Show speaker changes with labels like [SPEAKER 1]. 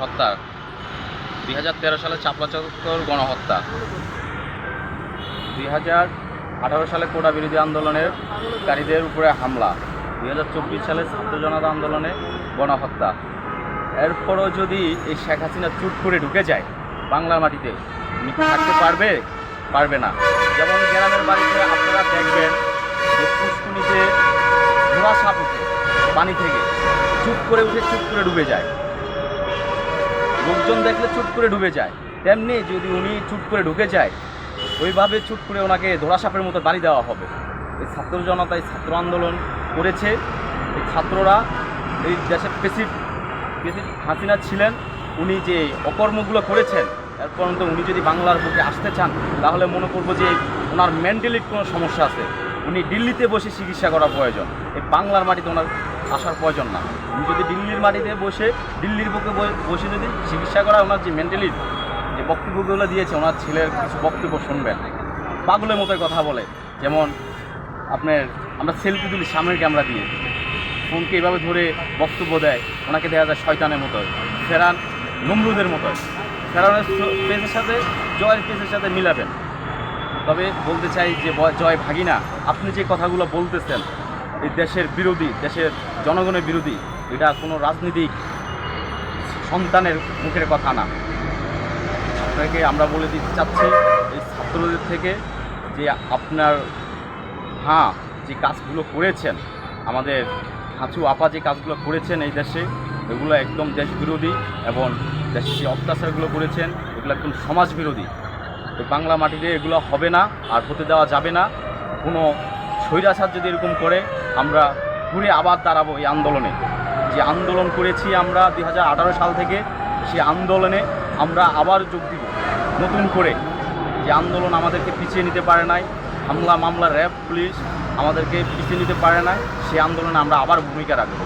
[SPEAKER 1] হত্যা। দুই হাজার তেরো সালে চাপলা চত্বর গণহত্যা। দুই হাজার আঠারো সালে কোটা বিরোধী আন্দোলনের কারীদের উপরে হামলা। দুই হাজার চব্বিশ সালে ছাত্র জনতা আন্দোলনে গণহত্যা। এরপরও যদি এই শেখ হাসিনা চুট করে ঢুকে যায় বাংলার মাটিতে থাকতে পারবে? পারবে না। যেমন গ্রামের বাড়িতে আপনারা দেখবেন যে পুষ্কুনিতে ধোয়া সাপ উঠে পানি থেকে। চুপ করে উঠে চুপ করে ডুবে যায়। লোকজন দেখলে চুপ করে ডুবে যায়। তেমনি যদি উনি চুপ করে ঢুকে যায়, ওইভাবে চুপ করে ওনাকে ধরা সাপের মতো বাড়ি দেওয়া হবে। এই ছাত্র জনতা, এই ছাত্র আন্দোলন করেছে। এই ছাত্ররা, এই দেশের প্রেসিড প্রেসিড হাসিনা ছিলেন। উনি যে অকর্মগুলো করেছেন, এর পর্যন্ত উনি যদি বাংলার বুকে আসতে চান, তাহলে মনে করব যে ওনার মেন্টালির কোনো সমস্যা আছে। উনি দিল্লিতে বসে চিকিৎসা করা প্রয়োজন। এই বাংলার মাটিতে ওনার আসার প্রয়োজন না। উনি যদি দিল্লির মাটিতে বসে, দিল্লির বুকে বসে যদি চিকিৎসা করা ওনার যে মেন্টালি যে বক্তব্যগুলো দিয়েছে, ওনার ছেলের কিছু বক্তব্য শুনবেন। পাগলের মতো কথা বলে। যেমন আপনার, আমরা সেলফি তুলি সামনের ক্যামেরা দিয়ে। ফোনকে এভাবে ধরে বক্তব্য দেয়। ওনাকে দেখা যায় শয়তানের মতো ফেরান নমরুদের মতো ফেরানের পেজের সাথে, জয়ের পেজের সাথে মিলাবেন। তবে বলতে চাই যে জয় ভাগিনা, আপনি যে কথাগুলো বলতেছেন এই দেশের বিরোধী, দেশের জনগণের বিরোধী, এটা কোনো রাজনীতিক সন্তানের মুখের কথা না। আপনাকে আমরা বলে দিতে চাচ্ছি, এই ছাত্রদের থেকে যে আপনার হ্যাঁ যে কাজগুলো করেছেন, আমাদের হাঁচু আপা যে কাজগুলো করেছেন এই দেশে, এগুলো একদম দেশ বিরোধী এবং দেশের যে অত্যাচারগুলো করেছেন, এগুলো একদম সমাজ বিরোধী। তো বাংলা মাটিতে এগুলো হবে না, আর হতে দেওয়া যাবে না। কোনো স্বৈরাচার যদি এরকম করে, আমরা ঘুরে আবার দাঁড়াবো এই আন্দোলনে। যে আন্দোলন করেছি আমরা দু হাজার আঠারো সাল থেকে, সে আন্দোলনে আমরা আবার যোগ দিব। নতুন করে যে আন্দোলন আমাদেরকে পিছিয়ে নিতে পারে নাই, হামলা মামলা, র্যাব, পুলিশ আমাদেরকে পিছিয়ে নিতে পারে না সে আন্দোলনে আমরা আবার ভূমিকা রাখব।